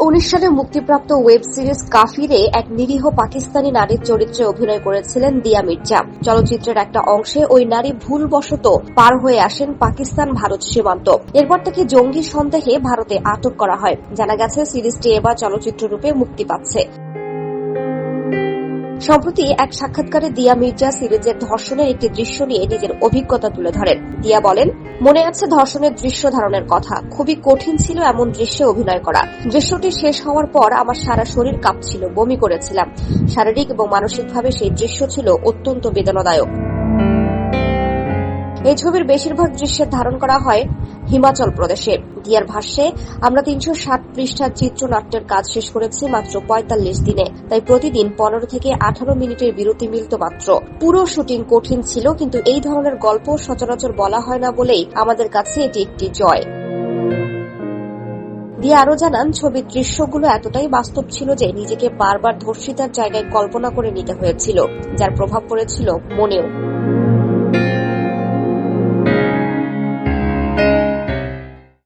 উনিশ সালে মুক্তিপ্রাপ্ত ওয়েব সিরিজ কাফিরে এক নিরীহ পাকিস্তানি নারীর চরিত্রে অভিনয় করেছিলেন দিয়া মির্জা। চলচ্চিত্রের একটা অংশে ওই নারী ভুলবশত পার হয়ে আসেন পাকিস্তান ভারত সীমান্ত। এরপর তাকে জঙ্গি সন্দেহে ভারতে আটক করা হয়। জানা গেছে, সিরিজটি এবার চলচ্চিত্র রূপে মুক্তি পাচ্ছে। সম্প্রতি এক সাক্ষাৎকারে দিয়া মির্জা সিরিজের ধর্ষণের একটি দৃশ্য নিয়ে নিজের অভিজ্ঞতা তুলে ধরেন। দিয়া বলেন, মনে আছে ধর্ষণের দৃশ্য ধারণের কথা। খুবই কঠিন ছিল এমন দৃশ্যে অভিনয় করা। দৃশ্যটি শেষ হওয়ার পর আমার সারা শরীর কাঁপছিল, বমি করেছিলাম। শারীরিক এবং মানসিকভাবে সেই দৃশ্য ছিল অত্যন্ত বেদনাদায়ক। এই ছবির বেশিরভাগ দৃশ্যের ধারণ করা হয় হিমাচল প্রদেশে দিয়ার ভাষ্যে আমরা তিনশো ষাট পৃষ্ঠার চিত্রনাট্যের কাজ শেষ করেছি মাত্র পঁয়তাল্লিশ দিনে। তাই প্রতিদিন পনেরো থেকে আঠারো মিনিটের বিরতি মিলত মাত্র। পুরো শুটিং কঠিন ছিল, কিন্তু এই ধরনের গল্প সচরাচর বলা হয় না বলেই আমাদের কাছে এটি একটি জয়। দিয়ে আরও জানান, ছবির দৃশ্যগুলো এতটাই বাস্তব ছিল যে নিজেকে বারবার ধর্ষিতার জায়গায় কল্পনা করে নিতে হয়েছিল, যার প্রভাব পড়েছিল মনেও।